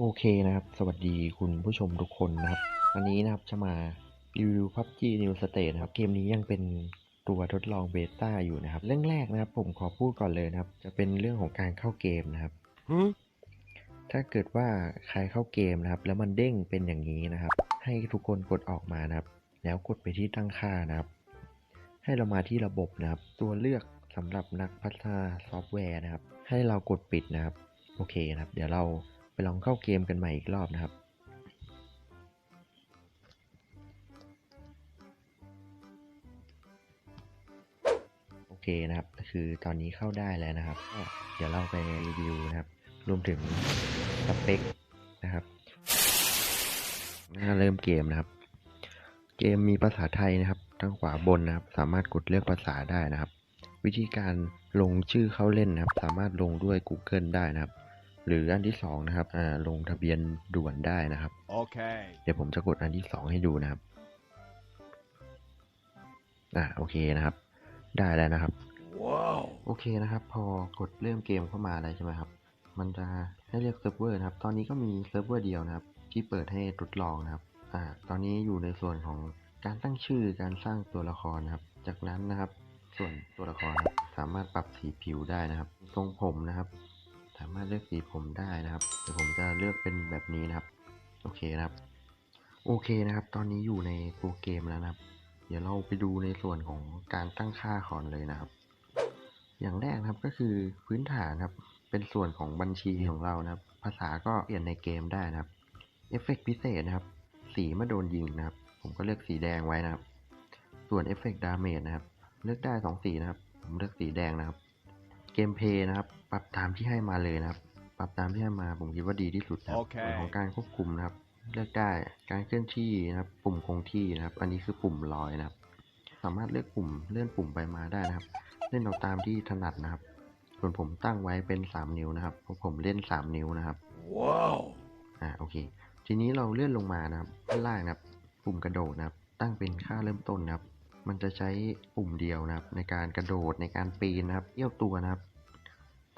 โอเคนะครับ สวัสดีคุณผู้ชมทุกคนนะครับ วันนี้นะครับจะมารีวิว PUBG New State นะครับ เกมนี้ยังเป็นตัวทดลองเบต้าอยู่นะครับ เรื่องแรกนะครับ ผมขอพูดก่อนเลยนะครับ จะเป็นเรื่องของการเข้าเกมนะครับ ถ้าเกิดว่าใครเข้าเกมนะครับ แล้วมันเด้งเป็นอย่างนี้นะครับ ให้ทุกคนกดออกมานะครับ แล้วกดไปที่ตั้งค่านะครับ ให้เรามาที่ระบบนะครับ ตัวเลือกสำหรับนักพัฒนาซอฟต์แวร์นะครับ ให้เรากดปิดนะครับ โอเคนะครับ เดี๋ยวเราไป ลองเข้าเกมกันใหม่อีกรอบนะครับ โอเคนะครับคือตอนนี้เข้าได้แล้วนะครับ เดี๋ยวเราไปรีวิวนะครับ รวมถึงสเปคนะครับน้าเริ่มเกมนะครับ เกมมีภาษาไทยนะครับทางขวาบนนะครับ สามารถกดเลือกภาษาได้นะครับ วิธีการลงชื่อเข้าเล่นนะครับ สามารถลงด้วย Google ได้นะครับ หรืออันที่สองนะครับอ่าลงทะเบียนด่วนได้นะครับ Okay. เดี๋ยวผมจะกดอันที่สองให้ดูนะครับอ่าโอเคนะครับ ได้แล้วนะครับ Whoa. โอเคนะครับ พอกดเริ่มเกมเข้ามาแล้วใช่ไหมครับ มันจะให้เลือกเซิร์ฟเวอร์นะครับ ตอนนี้ก็มีเซิร์ฟเวอร์เดียวนะครับ ที่เปิดให้ทดลองนะครับอ่าตอนนี้อยู่ในส่วนของการตั้งชื่อการสร้างตัวละครนะครับ จากนั้นนะครับ ส่วนตัวละครครับสามารถปรับสีผิวได้นะครับ ทรงผมนะครับสามารถเลือกสีผมได้นะครับเดี๋ยวผมจะเลือกเป็นแบบนี้นะครับ โอเคนะครับ โอเคนะครับ ตอนนี้อยู่ในตัวเกมแล้วนะครับ เดี๋ยวเราไปดูในส่วนของการตั้งค่าก่อนเลยนะครับ อย่างแรกนะครับก็คือพื้นฐานครับ เป็นส่วนของบัญชีของเรานะครับ ภาษาก็เปลี่ยนในเกมได้นะครับเอฟเฟกต์พิเศษนะครับ สีเมื่อโดนยิงนะครับ ผมก็เลือกสีแดงไว้นะครับ ส่วนเอฟเฟกต์ดาเมจนะครับ เลือกได้สองสีนะครับ ผมเลือกสีแดงนะครับ กมเพลย์นะครับ ปรับตามที่ให้มาเลยนะครับ ปรับตามที่ให้มาผมคิดว่าดีที่สุดนะครับโอเคส่วนของการควบคุมนะครับ เลือกได้การเคลื่อนที่นะครับ ปุ่มคงที่นะครับ อันนี้คือปุ่มลอยนะครับ สามารถเลือกปุ่มเลื่อนปุ่มไปมาได้นะครับ เล่นเอาตามที่ถนัดนะครับ ส่วนผมตั้งไว้เป็น 3 นิ้วนะครับเพราะผมเล่น 3 นิ้วนะครับ Whoa. อ่าโอเค ทีนี้เราเลื่อนลงมานะครับด้านล่างนะครับ ปุ่มกระโดดนะครับ ตั้งเป็นค่าเริ่มต้นนะครับมันจะใช้ปุ่มเดียวนะครับ ในการกระโดดในการปีนนะครับเอี้ยวตัวนะครับ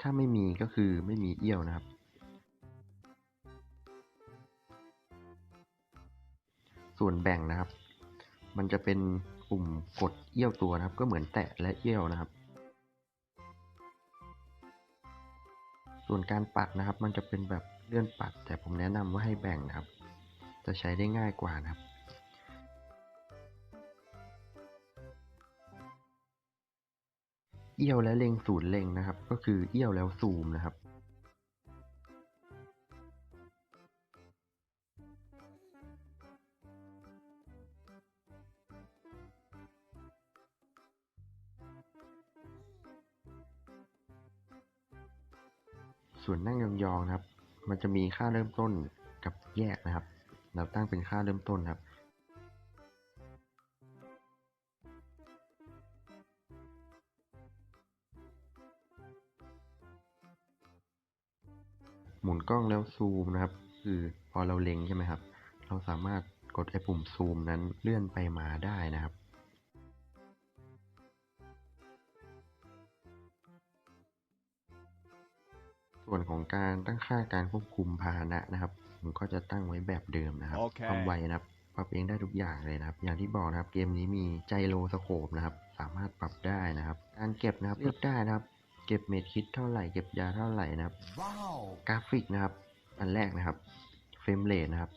ถ้าไม่มีก็คือไม่มีเอี้ยวนะครับ ส่วนแบ่งนะครับ มันจะเป็นปุ่มกดเอี้ยวตัวนะครับ ก็เหมือนแตะและเอี้ยวนะครับ ส่วนการปัดนะครับ มันจะเป็นแบบเลื่อนปัด แต่ผมแนะนำว่าให้แบ่งนะครับ จะใช้ได้ง่ายกว่านะครับ เอี้ยวและเล็งศูนย์เล็งนะครับ ก็คือเอี้ยวแล้วซูมนะครับ ส่วนนั่งยองๆนะครับ มันจะมีค่าเริ่มต้นกับแยกนะครับ เราตั้งเป็นค่าเริ่มต้นครับ กล้องแล้วซูมนะครับ คือพอเราเล็งใช่ไหมครับ เราสามารถกดไอ้ปุ่มซูมนั้นเลื่อนไปมาได้นะครับ ส่วนของการตั้งค่าการควบคุมพาหนะนะครับ ผมก็จะตั้งไว้แบบเดิมนะครับโอเคความไวนะครับปรับเองได้ทุกอย่างเลยนะครับ อย่างที่บอกนะครับ เกมนี้มีไจโรสโคปนะครับ สามารถปรับได้นะครับ การเก็บนะครับเลือกได้นะครับเก็บเม็ดคิดเท่าไหร่เก็บยาเท่าไหร่นะครับ Wow. กราฟิกนะครับ อันแรกนะครับ เฟรมเรทนะครับ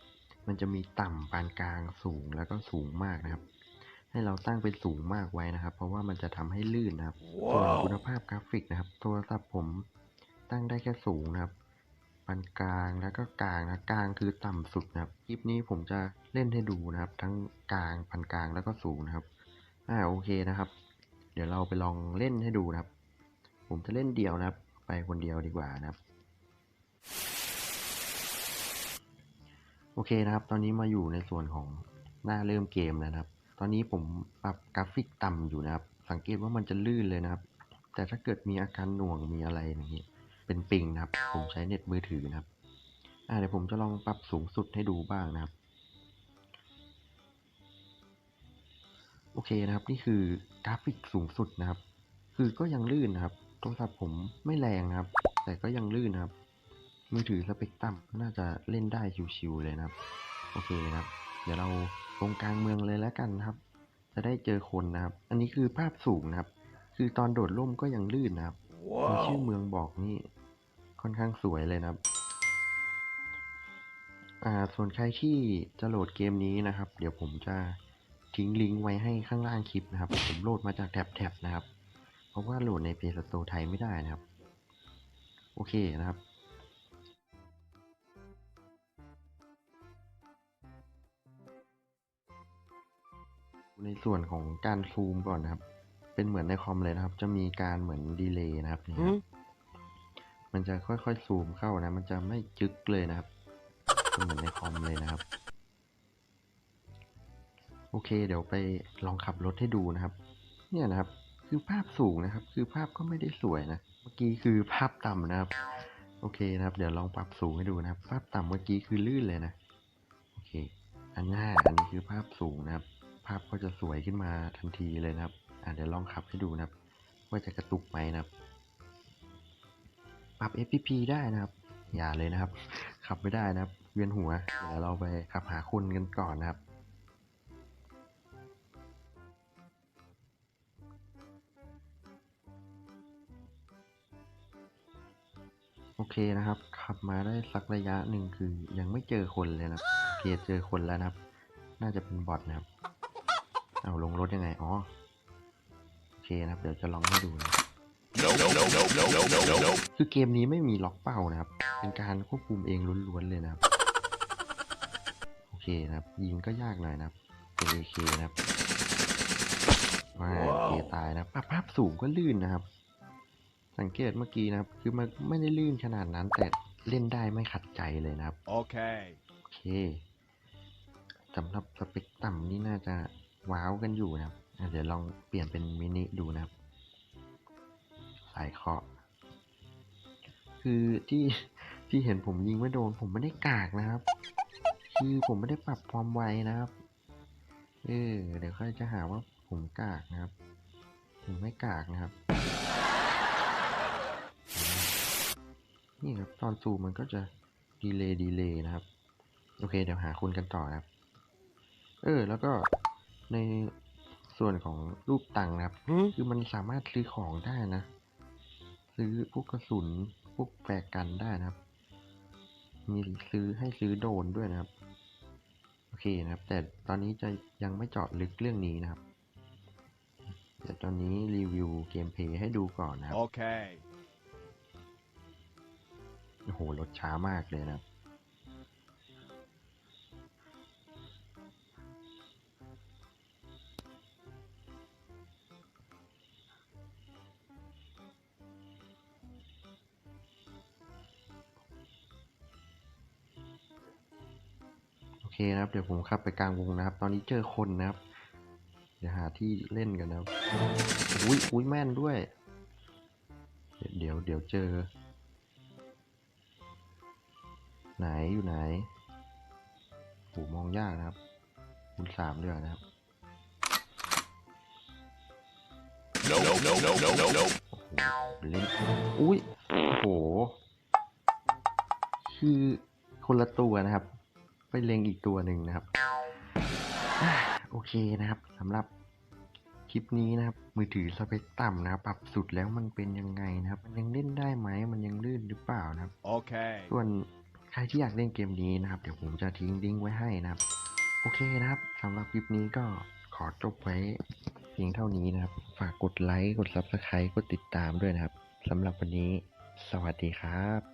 มันจะมีต่ำปานกลางสูงแล้วก็สูงมากนะครับ ให้เราตั้งเป็นสูงมากไว้นะครับ เพราะว่ามันจะทำให้ลื่นนะครับ ส่วนคุณ Wow. ภาพกราฟิกนะครับ โทรศัพท์ผมตั้งได้แค่สูงนะครับปานกลางแล้วก็กลางนะกลางคือต่ำสุดนะครับ คลิปนี้ผมจะเล่นให้ดูนะครับ ทั้งกลางปานกลางแล้วก็สูงนะครับ อ่าโอเคนะครับ เดี๋ยวเราไปลองเล่นให้ดูนะครับ ผมจะเล่นเดียวนะครับ ไปคนเดียวดีกว่านะครับ โอเคนะครับ ตอนนี้มาอยู่ในส่วนของหน้าเริ่มเกมแล้วนะครับ ตอนนี้ผมปรับกราฟิกต่ำอยู่นะครับ สังเกตว่ามันจะลื่นเลยนะครับ แต่ถ้าเกิดมีอาการหน่วงมีอะไรอย่างนี้ เป็นปิงนะครับ ผมใช้เน็ตมือถือนะครับอ่าเดี๋ยวผมจะลองปรับสูงสุดให้ดูบ้างนะครับ โอเคนะครับนี่คือกราฟิกสูงสุดนะครับ คือก็ยังลื่นนะครับ รศัพท์ผมไม่แรงนะครับ แต่ก็ยังลื่นนะครับ มือถือสเปกตรัมน่าจะเล่นได้ชิวๆเลยนะครับ โอเคนะครับ เดี๋ยวเราลงกลางเมืองเลยแล้วกันนะครับ จะได้เจอคนนะครับ อันนี้คือภาพสูงนะครับ คือตอนโดดร่มก็ยังลื่นนะครับมีชื่อเมืองบอกนี่ค่อนข้างสวยเลยนะครับอ่าส่วนใครที่จะโหลดเกมนี้นะครับ เดี๋ยวผมจะทิ้งลิงก์ไว้ให้ข้างล่างคลิปนะครับ ผมโหลดมาจากแท็บๆนะครับ เพราะว่าโหลดใน Play Store ไทยไม่ได้นะครับ โอเคนะครับในส่วนของการซูมก่อนนะครับ เป็นเหมือนในคอมเลยนะครับ จะมีการเหมือนดีเลย์นะครับนี่ครับมันจะค่อยๆซูมเข้านะ มันจะไม่จึ๊กเลยนะครับเป็นเหมือนในคอมเลยนะครับ โอเค เดี๋ยวไปลองขับรถให้ดูนะครับ เนี่ยนะครับ คือภาพสูงนะครับ คือภาพก็ไม่ได้สวยนะ เมื่อกี้คือภาพต่ำนะครับ โอเคนะครับ เดี๋ยวลองปรับสูงให้ดูนะครับ ภาพต่ำเมื่อกี้คือลื่นเลยนะ โอเค อันหน้าอันนี้คือภาพสูงนะครับ ภาพก็จะสวยขึ้นมาทันทีเลยนะครับ อะเดี๋ยวลองขับให้ดูนะครับ ว่าจะกระตุกไหมนะครับ ปรับ FPP ได้นะครับ อย่าเลยนะครับ ขับไม่ได้นะครับ เวียนหัว เดี๋ยวเราไปขับหาคนกันก่อนนะครับ อเคนะครับ ขับมาได้สักระยะหนึ่งคือ ยังไม่เจอคนเลยนะโอเคเจอคนแล้วนะครับ น่าจะเป็นบอทนะครับ เอาลงรถยังไงอ๋อโอเคนะครับ เดี๋ยวจะลองให้ดูนะคือเกมนี้ไม่มีล็อกเป้านะครับ เป็นการควบคุมเองล้วนๆเลยนะครับ โอเคนะครับ ยิงก็ยากหน่อยนะครับเป็น AK นะครับมาเคตายนะครับภาพภาพสูงก็ลื่นนะครับ สังเกตเมื่อกี้นะครับ คือมันไม่ได้ลื่นขนาดนั้น แต่เล่นได้ไม่ขัดใจเลยนะครับ Okay. โอเคสำหรับสเปกต่ำนี่น่าจะว้าวกันอยู่นะครับอะเดี๋ยวลองเปลี่ยนเป็นมินิดูนะครับ สายเคาะ คือที่ที่เห็นผมยิงไม่โดน ผมไม่ได้กากนะครับ คือผมไม่ได้ปรับความไวนะครับ เออเดี๋ยวเขาจะหาว่าผมกากนะครับ ผมไม่กากนะครับ นี่ครับตอนซูมมันก็จะดีเลย์ดีเลย์นะครับ โอเค เดี๋ยวหาคุณกันต่อนะครับ เออ แล้วก็ในส่วนของรูปตังค์นะครับ คือมันสามารถซื้อของได้นะ ซื้อพวกกระสุน พวกแฝกกันได้นะครับ มีซื้อให้ซื้อโดรนด้วยนะครับ โอเคนะครับ แต่ตอนนี้จะยังไม่เจาะลึกเรื่องนี้นะครับเดี๋ยวตอนนี้รีวิวเกมเพลย์ให้ดูก่อนนะครับ Okay. โอ้โหรถช้ามากเลยนะครับโอเคนะครับเดี๋ยวผมขับไปกลางวงนะครับ ตอนนี้เจอคนนะครับ เดี๋ยวหาที่เล่นกันนะครับอุ้ยอุ้ยแม่นด้วย เดี๋ยวเดี๋ยวเจอ ไหนอยู่ไหนโหมองยากนะครับคูณสามเลยนะครับ No, no, no, no, no, no, no. โอ้โหเล่นอุ้ยโอ้โห คือคนละตัวนะครับ ไปเล็งอีกตัวหนึ่งนะครับอะโอเคนะครับสำหรับคลิปนี้นะครับ มือถือสเปคต่ำนะครับ ปรับสุดแล้วมันเป็นยังไงนะครับ มันยังเล่นได้ไหม มันยังลื่นหรือเปล่านะครับ Okay. ส่วน ใครที่อยากเล่นเกมนี้นะครับ เดี๋ยวผมจะทิ้งลิงก์ไว้ให้นะครับ โอเคนะครับสำหรับคลิปนี้ก็ขอจบไว้เพียงเท่านี้นะครับ ฝากกดไลค์ กด Subscribe กดติดตามด้วยนะครับสำหรับวันนี้ สวัสดีครับ